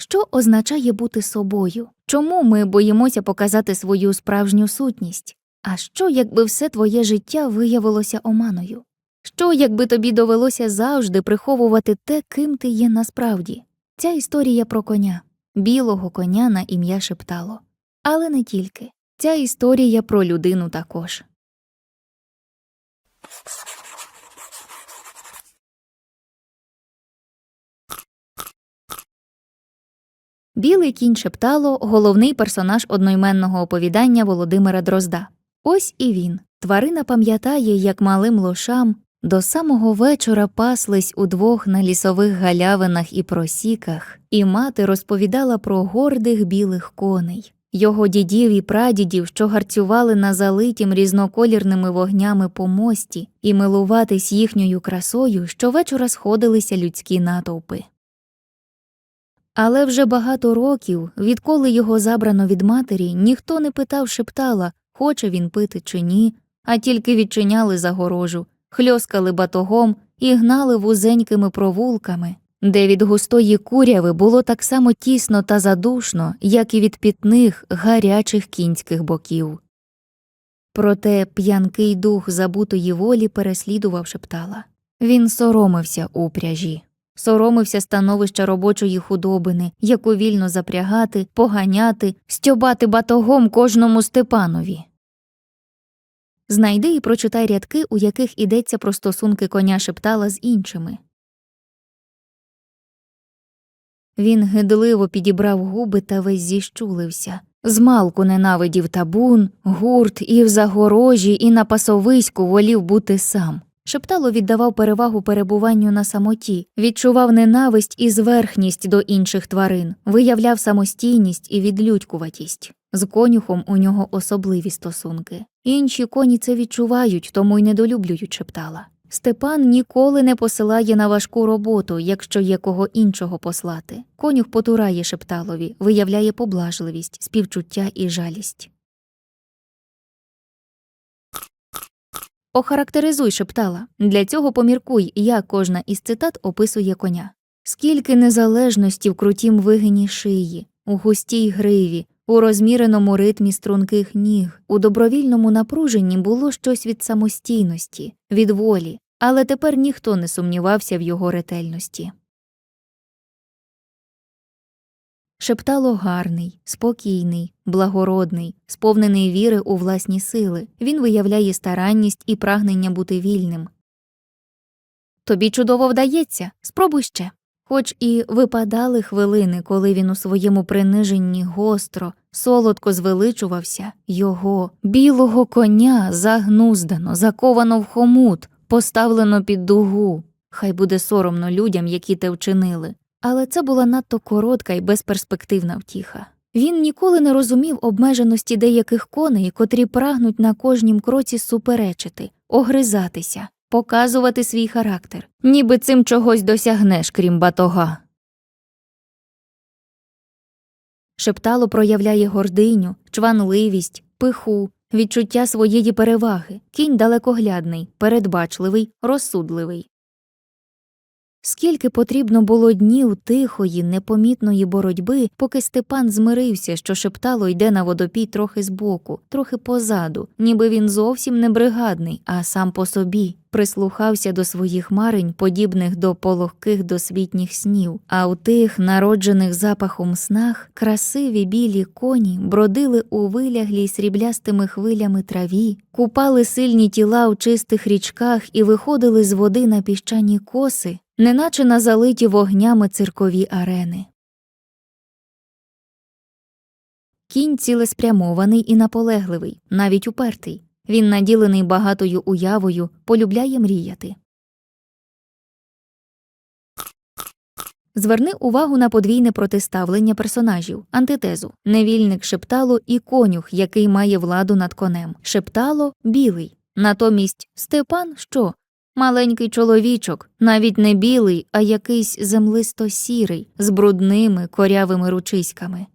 Що означає бути собою? Чому ми боїмося показати свою справжню сутність? А що, якби все твоє життя виявилося оманою? Що, якби тобі довелося завжди приховувати те, ким ти є насправді? Ця історія про коня, білого коня на ім'я Шептало. Але не тільки. Ця історія про людину також. Білий кінь Шептало головний персонаж одноіменного оповідання Володимира Дрозда. Ось і він. Тварина пам'ятає, як малим лошам до самого вечора паслись удвох на лісових галявинах і просіках, і мати розповідала про гордих білих коней, його дідів і прадідів, що гарцювали на залитім різноколірними вогнями помості, і милуватись їхньою красою щовечора сходилися людські натовпи. Але вже багато років, відколи його забрано від матері, ніхто не питав шептала, хоче він пити чи ні, а тільки відчиняли загорожу, хльоскали батогом і гнали вузенькими провулками, де від густої куряви було так само тісно та задушно, як і від пітних гарячих кінських боків. Проте п'янкий дух забутої волі переслідував шептала. Він соромився упряжі соромився становища робочої худобини, яку вільно запрягати, поганяти, стьобати батогом кожному Степанові. Знайди і прочитай рядки, у яких ідеться про стосунки коня шептала з іншими. Він гидливо підібрав губи та весь зіщулився. Змалку ненавидів табун, гурт і в загорожі, і на пасовиську волів бути сам. Шептало віддавав перевагу перебуванню на самоті, відчував ненависть і зверхність до інших тварин, виявляв самостійність і відлюдькуватість. З конюхом у нього особливі стосунки. Інші коні це відчувають, тому й недолюблюють шептала. Степан ніколи не посилає на важку роботу, якщо є кого іншого послати. Конюх потурає шепталові, виявляє поблажливість, співчуття і жалість. Охарактеризуй шептала. Для цього поміркуй, як кожна із цитат описує коня. Скільки незалежності в крутім вигині шиї, у густій гриві, у розміреному ритмі струнких ніг, у добровільному напруженні було щось від самостійності, від волі, але тепер ніхто не сумнівався в його ретельності. Шептало гарний, спокійний, благородний, сповнений віри у власні сили. Він виявляє старанність і прагнення бути вільним. Тобі чудово вдається, спробуй ще. Хоч і випадали хвилини, коли він у своєму приниженні гостро, солодко звеличувався, його білого коня загнуздано, заковано в хомут, поставлено під дугу. Хай буде соромно людям, які те вчинили. Але це була надто коротка і безперспективна втіха. Він ніколи не розумів обмеженості деяких коней, котрі прагнуть на кожнім кроці суперечити, огризатися, показувати свій характер, ніби цим чогось досягнеш, крім батога. Шептало проявляє гординю, чванливість, пиху, відчуття своєї переваги, кінь далекоглядний, передбачливий, розсудливий. Скільки потрібно було днів тихої, непомітної боротьби, поки Степан змирився, що шептало йде на водопій трохи збоку, трохи позаду, ніби він зовсім не бригадний, а сам по собі, прислухався до своїх марень, подібних до пологких досвітніх снів, а у тих, народжених запахом снах, красиві білі коні бродили у виляглій сріблястими хвилями траві, купали сильні тіла у чистих річках і виходили з води на піщані коси, неначе на залиті вогнями циркові арени. Кінь цілеспрямований і наполегливий, навіть упертий. Він наділений багатою уявою, полюбляє мріяти. Зверни увагу на подвійне протиставлення персонажів, антитезу, невільник шептало і конюх, який має владу над конем. Шептало білий. Натомість Степан що? Маленький чоловічок, навіть не білий, а якийсь землисто сірий, з брудними корявими ручиськами.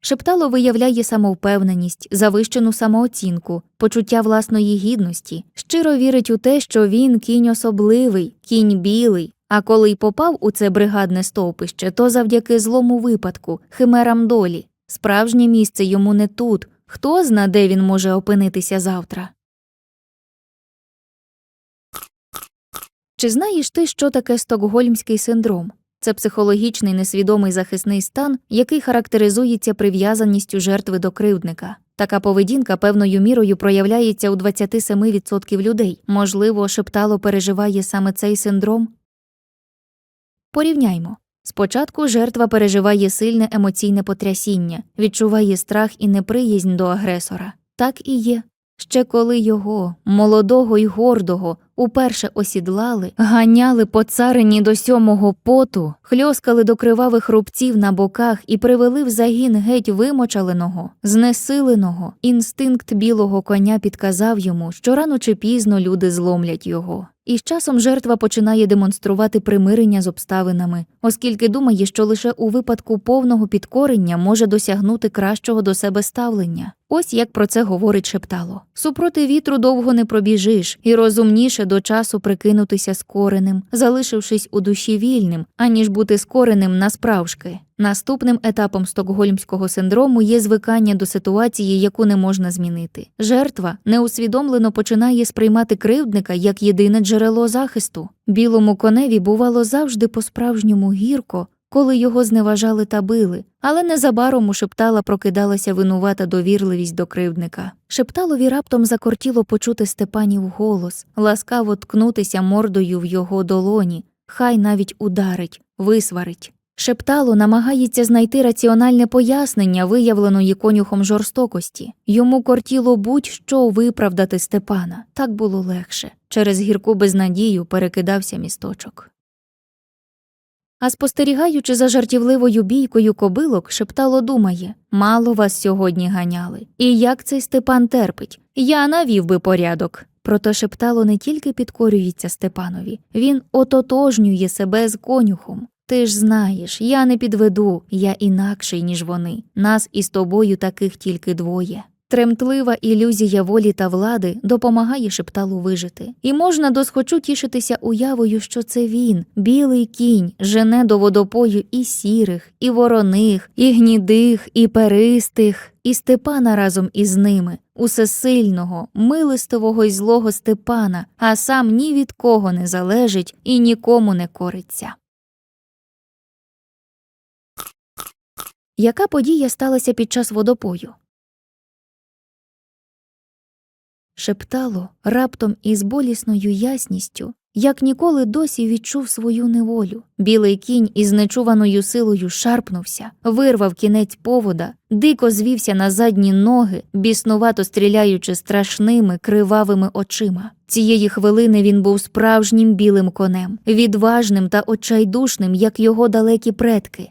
Шептало виявляє самовпевненість, завищену самооцінку, почуття власної гідності, щиро вірить у те, що він кінь особливий, кінь білий, А коли й попав у це бригадне стовпище, то завдяки злому випадку, химерам долі. Справжнє місце йому не тут. Хто зна, де він може опинитися завтра? Чи знаєш ти, що таке стокгольмський синдром? Це психологічний несвідомий захисний стан, який характеризується прив'язаністю жертви до кривдника. Така поведінка певною мірою проявляється у 27% людей. Можливо, шептало переживає саме цей синдром? Порівняймо. Спочатку жертва переживає сильне емоційне потрясіння, відчуває страх і неприязнь до агресора. Так і є. Ще коли його, молодого й гордого, уперше осідлали, ганяли по царині до сьомого поту, хльоскали до кривавих рубців на боках і привели в загін геть вимочаленого, знесиленого, інстинкт білого коня підказав йому, що рано чи пізно люди зломлять його. І з часом жертва починає демонструвати примирення з обставинами, оскільки думає, що лише у випадку повного підкорення може досягнути кращого до себе ставлення. Ось як про це говорить шептало. Супроти вітру довго не пробіжиш, і розумніше до часу прикинутися скореним, залишившись у душі вільним, аніж бути скореним насправжки. Наступним етапом стокгольмського синдрому є звикання до ситуації, яку не можна змінити. Жертва неусвідомлено починає сприймати кривдника як єдине джерело захисту. Білому коневі бувало завжди по-справжньому гірко, коли його зневажали та били, але незабаром у шептала прокидалася винувата довірливість до кривдника. Шепталові раптом закортіло почути Степанів голос, ласкаво ткнутися мордою в його долоні, хай навіть ударить, висварить. Шептало намагається знайти раціональне пояснення виявленої конюхом жорстокості. Йому кортіло будь-що виправдати Степана. Так було легше. Через гірку безнадію перекидався місточок. А спостерігаючи за жартівливою бійкою кобилок, шептало думає мало вас сьогодні ганяли. І як цей Степан терпить? Я навів би порядок. Проте шептало не тільки підкорюється Степанові, він ототожнює себе з конюхом. Ти ж знаєш, я не підведу, я інакший, ніж вони. Нас із тобою таких тільки двоє. Тремтлива ілюзія волі та влади допомагає шепталу вижити, і можна досхочу тішитися уявою, що це він, білий кінь, жене до водопою і сірих, і вороних, і гнідих, і перистих, і Степана разом із ними, усесильного, милистового й злого Степана, а сам ні від кого не залежить і нікому не кориться. Яка подія сталася під час водопою? Шептало раптом із болісною ясністю, як ніколи досі відчув свою неволю. Білий кінь із нечуваною силою шарпнувся, вирвав кінець повода, дико звівся на задні ноги, біснувато стріляючи страшними кривавими очима. Цієї хвилини він був справжнім білим конем, відважним та очайдушним, як його далекі предки.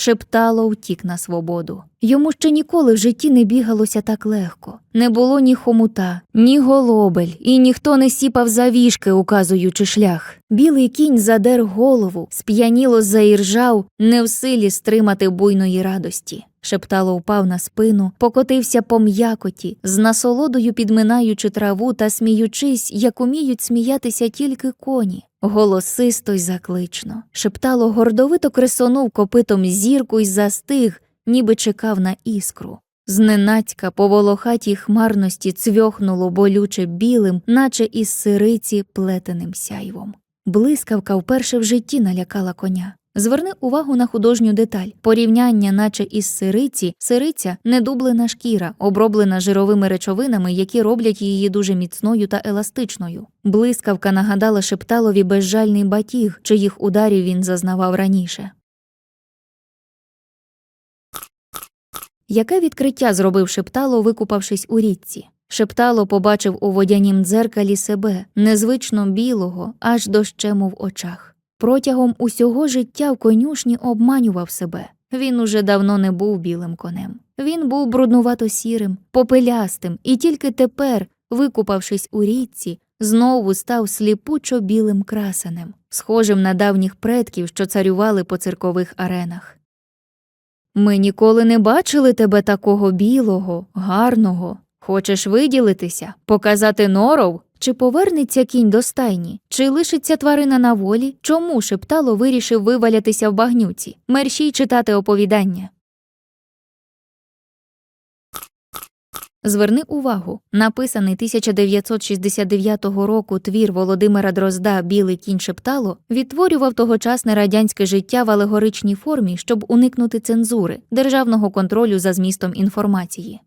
Шептало втік на свободу. Йому ще ніколи в житті не бігалося так легко. Не було ні хомута, ні голобель, і ніхто не сіпав завішки, указуючи шлях. Білий кінь задер голову, сп'яніло заіржав, не в силі стримати буйної радості. Шептало впав на спину, покотився по м'якоті, з насолодою підминаючи траву та сміючись, як уміють сміятися тільки коні. Голосисто й заклично. Шептало гордовито кресонув копитом зірку й застиг, ніби чекав на іскру. Зненацька по волохатій хмарності цвьохнуло болюче білим, наче із сириці плетеним сяйвом. Блискавка вперше в житті налякала коня. Зверни увагу на художню деталь. Порівняння, наче із сириці, сириця недублена шкіра, оброблена жировими речовинами, які роблять її дуже міцною та еластичною. Блискавка нагадала шепталові безжальний батіг, чиїх ударів він зазнавав раніше. Яке відкриття зробив шептало, викупавшись у річці? Шептало побачив у водянім дзеркалі себе, незвично білого, аж дощему в очах. Протягом усього життя в конюшні обманював себе. Він уже давно не був білим конем. Він був бруднувато сірим, попелястим, і тільки тепер, викупавшись у річці, знову став сліпучо білим красенем, схожим на давніх предків, що царювали по циркових аренах. Ми ніколи не бачили тебе такого білого, гарного. Хочеш виділитися, показати норов? Чи повернеться кінь до стайні? Чи лишиться тварина на волі? Чому шептало вирішив вивалятися в багнюці? Мерщій читати оповідання. Зверни увагу, написаний 1969 року твір Володимира Дрозда Білий кінь шептало відтворював тогочасне радянське життя в алегоричній формі, щоб уникнути цензури, державного контролю за змістом інформації.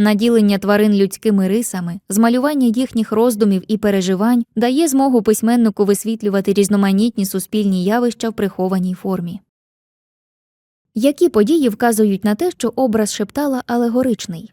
Наділення тварин людськими рисами, змалювання їхніх роздумів і переживань дає змогу письменнику висвітлювати різноманітні суспільні явища в прихованій формі. Які події вказують на те, що образ шептала алегоричний?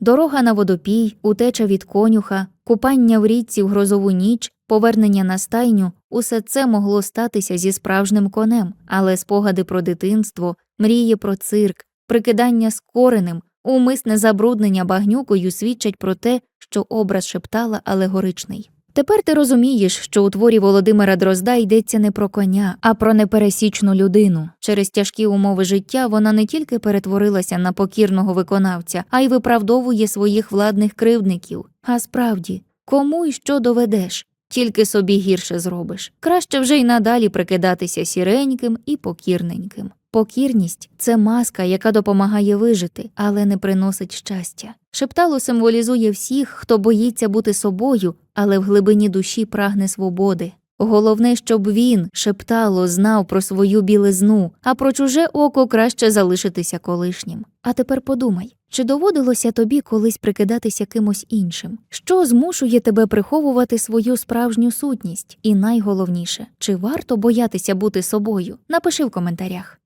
Дорога на водопій, утеча від конюха, купання в річці в грозову ніч, повернення на стайню усе це могло статися зі справжнім конем, але спогади про дитинство, мрії про цирк, прикидання скореним, умисне забруднення багнюкою свідчать про те, що образ шептала алегоричний. Тепер ти розумієш, що у творі Володимира Дрозда йдеться не про коня, а про непересічну людину. Через тяжкі умови життя вона не тільки перетворилася на покірного виконавця, а й виправдовує своїх владних кривдників. А справді, кому і що доведеш? Тільки собі гірше зробиш. Краще вже й надалі прикидатися сіреньким і покірненьким. Покірність це маска, яка допомагає вижити, але не приносить щастя. Шептало символізує всіх, хто боїться бути собою, але в глибині душі прагне свободи. Головне, щоб він, шептало, знав про свою білизну, а про чуже око краще залишитися колишнім. А тепер подумай, чи доводилося тобі колись прикидатися кимось іншим? Що змушує тебе приховувати свою справжню сутність? І найголовніше, чи варто боятися бути собою? Напиши в коментарях.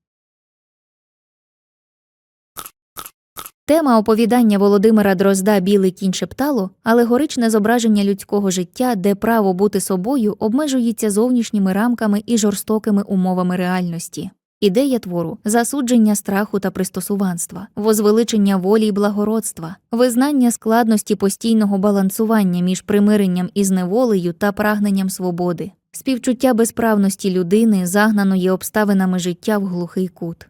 Тема оповідання Володимира Дрозда Білий кінь шептало алегоричне зображення людського життя, де право бути собою обмежується зовнішніми рамками і жорстокими умовами реальності. Ідея твору засудження страху та пристосуванства, возвеличення волі й благородства, визнання складності постійного балансування між примиренням із неволею та прагненням свободи, співчуття безправності людини, загнаної обставинами життя в глухий кут.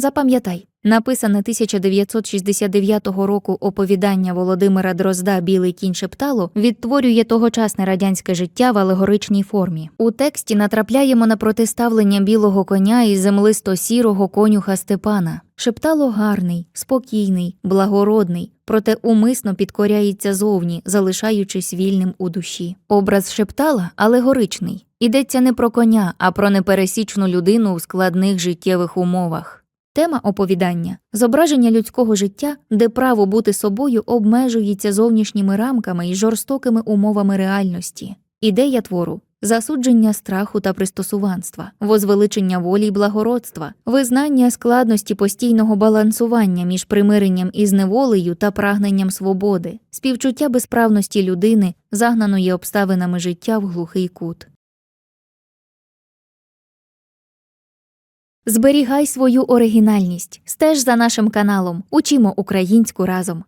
Запам'ятай, написане 1969 року оповідання Володимира Дрозда Білий кінь шептало відтворює тогочасне радянське життя в алегоричній формі. У тексті натрапляємо на протиставлення білого коня і землисто-сірого конюха Степана. Шептало гарний, спокійний, благородний, проте умисно підкоряється зовні, залишаючись вільним у душі. Образ шептала алегоричний. Ідеться не про коня, а про непересічну людину у складних життєвих умовах. Тема оповідання зображення людського життя, де право бути собою обмежується зовнішніми рамками і жорстокими умовами реальності. Ідея твору засудження страху та пристосуванства, возвеличення волі й благородства, визнання складності постійного балансування між примиренням із неволею та прагненням свободи, співчуття безправності людини, загнаної обставинами життя в глухий кут. Зберігай свою оригінальність, стеж за нашим каналом, учімо українську разом.